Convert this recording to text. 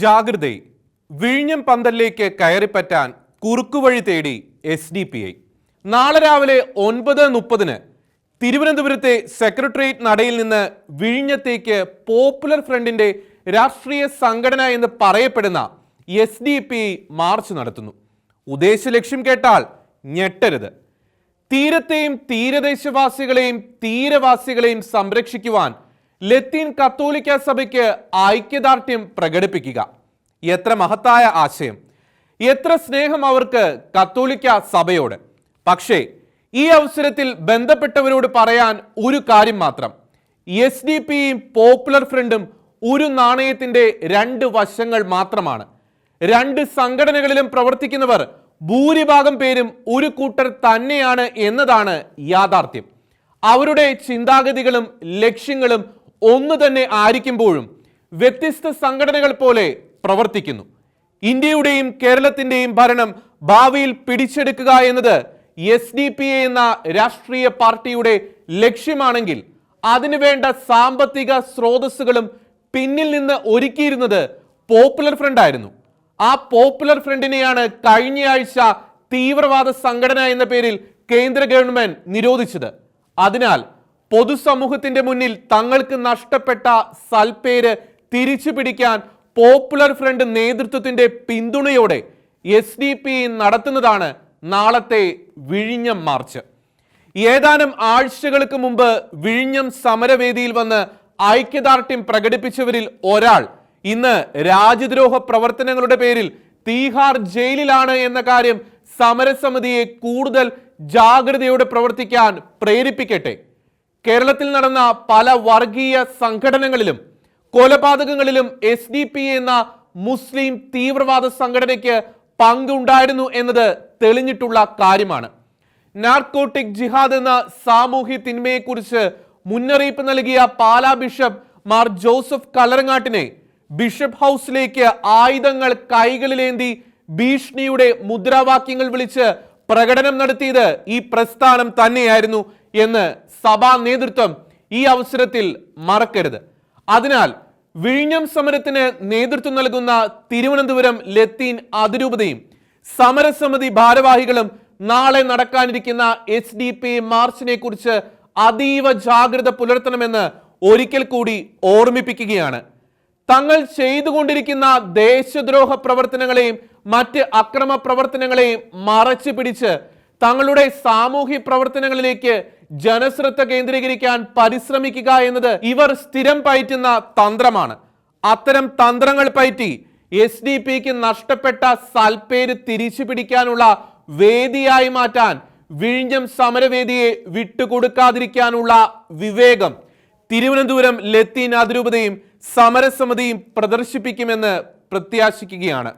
ജാഗ്രത വിഴിഞ്ഞം പന്തലിലേക്ക് കയറിപ്പറ്റാൻ കുറുക്കുവഴി തേടി എസ് ഡി പി ഐ. നാളെ രാവിലെ ഒൻപത് മുപ്പതിന് തിരുവനന്തപുരത്തെ സെക്രട്ടേറിയറ്റ് നടയിൽ നിന്ന് വിഴിഞ്ഞത്തേക്ക് പോപ്പുലർ ഫ്രണ്ടിന്റെ രാഷ്ട്രീയ സംഘടന എന്ന് പറയപ്പെടുന്ന എസ് ഡി പി മാർച്ച് നടത്തുന്നു. ഉദ്ദേശ ലക്ഷ്യം കേട്ടാൽ ഞെട്ടരുത്. തീരത്തെയും തീരദേശവാസികളെയും തീരവാസികളെയും സംരക്ഷിക്കുവാൻ ലത്തീൻ കത്തോലിക്ക സഭയ്ക്ക് ഐക്യദാർഢ്യം പ്രകടിപ്പിക്കുക. എത്ര മഹത്തായ ആശയം. എത്ര സ്നേഹം അവർക്ക് കത്തോലിക്ക സഭയോട്. പക്ഷേ ഈ അവസരത്തിൽ ബന്ധപ്പെട്ടവരോട് പറയാൻ ഒരു കാര്യം മാത്രം. എസ് ഡി പിയും പോപ്പുലർ ഫ്രണ്ടും ഒരു നാണയത്തിന്റെ രണ്ട് വശങ്ങൾ മാത്രമാണ്. രണ്ട് സംഘടനകളിലും പ്രവർത്തിക്കുന്നവർ ഭൂരിഭാഗം പേരും ഒരു കൂട്ടർ തന്നെയാണ് എന്നതാണ് യാഥാർത്ഥ്യം. അവരുടെ ചിന്താഗതികളും ലക്ഷ്യങ്ങളും ഒന്നു തന്നെ ആയിരിക്കുമ്പോഴും വ്യത്യസ്ത സംഘടനകൾ പോലെ പ്രവർത്തിക്കുന്നു. ഇന്ത്യയുടെയും കേരളത്തിന്റെയും ഭരണം ഭാവിയിൽ പിടിച്ചെടുക്കുക എന്നത് എസ് ഡി പി എ എന്ന രാഷ്ട്രീയ പാർട്ടിയുടെ ലക്ഷ്യമാണെങ്കിൽ അതിനുവേണ്ട സാമ്പത്തിക സ്രോതസ്സുകളും പിന്നിൽ നിന്ന് ഒരുക്കിയിരുന്നത് പോപ്പുലർ ഫ്രണ്ട് ആയിരുന്നു. ആ പോപ്പുലർ ഫ്രണ്ടിനെയാണ് കഴിഞ്ഞയാഴ്ച തീവ്രവാദ സംഘടന എന്ന പേരിൽ കേന്ദ്ര ഗവൺമെന്റ് നിരോധിച്ചത്. അതിനാൽ പൊതുസമൂഹത്തിന്റെ മുന്നിൽ തങ്ങൾക്ക് നഷ്ടപ്പെട്ട സൽപ്പേര് തിരിച്ചു പിടിക്കാൻ പോപ്പുലർ ഫ്രണ്ട് നേതൃത്വത്തിന്റെ പിന്തുണയോടെ എസ് ഡി പി നടത്തുന്നതാണ് നാളത്തെ വിഴിഞ്ഞം മാർച്ച്. ഏതാനും ആഴ്ചകൾക്ക് മുമ്പ് വിഴിഞ്ഞം സമരവേദിയിൽ വന്ന് ഐക്യദാർഢ്യം പ്രകടിപ്പിച്ചവരിൽ ഒരാൾ ഇന്ന് രാജ്യദ്രോഹ പ്രവർത്തനങ്ങളുടെ പേരിൽ തീഹാർ ജയിലിലാണ് എന്ന കാര്യം സമരസമിതിയെ കൂടുതൽ ജാഗ്രതയോടെ പ്രവർത്തിക്കാൻ പ്രേരിപ്പിക്കട്ടെ. കേരളത്തിൽ നടന്ന പല വർഗീയ സംഘടനകളിലും കൊലപാതകങ്ങളിലും എസ് ഡി പി എന്ന മുസ്ലിം തീവ്രവാദ സംഘടനയ്ക്ക് പങ്കുണ്ടായിരുന്നു എന്നത് തെളിഞ്ഞിട്ടുള്ള കാര്യമാണ്. നാർക്കോട്ടിക് ജിഹാദ് എന്ന സാമൂഹ്യ തിന്മയെക്കുറിച്ച് മുന്നറിയിപ്പ് നൽകിയ പാലാ ബിഷപ്പ് മാർ ജോസഫ് കലറങ്ങാട്ടിനെ ബിഷപ്പ് ഹൗസിലേക്ക് ആയുധങ്ങൾ കൈകളിലേന്തി ഭീഷണിയുടെ മുദ്രാവാക്യങ്ങൾ വിളിച്ച് പ്രകടനം നടത്തിയത് ഈ പ്രസ്ഥാനം തന്നെയായിരുന്നു എന്ന് സഭാ നേതൃത്വം ഈ അവസരത്തിൽ മറക്കരുത്. അതിനാൽ വിഴിഞ്ഞം സമരത്തിന് നേതൃത്വം നൽകുന്ന തിരുവനന്തപുരം ലത്തീൻ അതിരൂപതയും സമരസമിതി ഭാരവാഹികളും നാളെ നടക്കാനിരിക്കുന്ന എസ് ഡി പി മാർച്ചിനെ കുറിച്ച് അതീവ ജാഗ്രത പുലർത്തണമെന്ന് ഒരിക്കൽ കൂടി ഓർമ്മിപ്പിക്കുകയാണ്. തങ്ങൾ ചെയ്തുകൊണ്ടിരിക്കുന്ന ദേശദ്രോഹ പ്രവർത്തനങ്ങളെയും മറ്റ് അക്രമ പ്രവർത്തനങ്ങളെയും മറച്ചു പിടിച്ച് തങ്ങളുടെ സാമൂഹ്യ പ്രവർത്തനങ്ങളിലേക്ക് ജനശ്രദ്ധ കേന്ദ്രീകരിക്കാൻ പരിശ്രമിക്കുക എന്നത് ഇവർ സ്ഥിരം പയറ്റുന്ന തന്ത്രമാണ്. അത്തരം തന്ത്രങ്ങൾ പയറ്റി എസ് ഡി പിക്ക് നഷ്ടപ്പെട്ട സൽപ്പേര് തിരിച്ചു പിടിക്കാനുള്ള വേദിയായി മാറ്റാൻ വിഴിഞ്ഞം സമരവേദിയെ വിട്ടുകൊടുക്കാതിരിക്കാനുള്ള വിവേകം തിരുവനന്തപുരം ലത്തീൻ അതിരൂപതയും സമരസമിതിയും പ്രദർശിപ്പിക്കുമെന്ന് പ്രത്യാശിക്കുകയാണ്.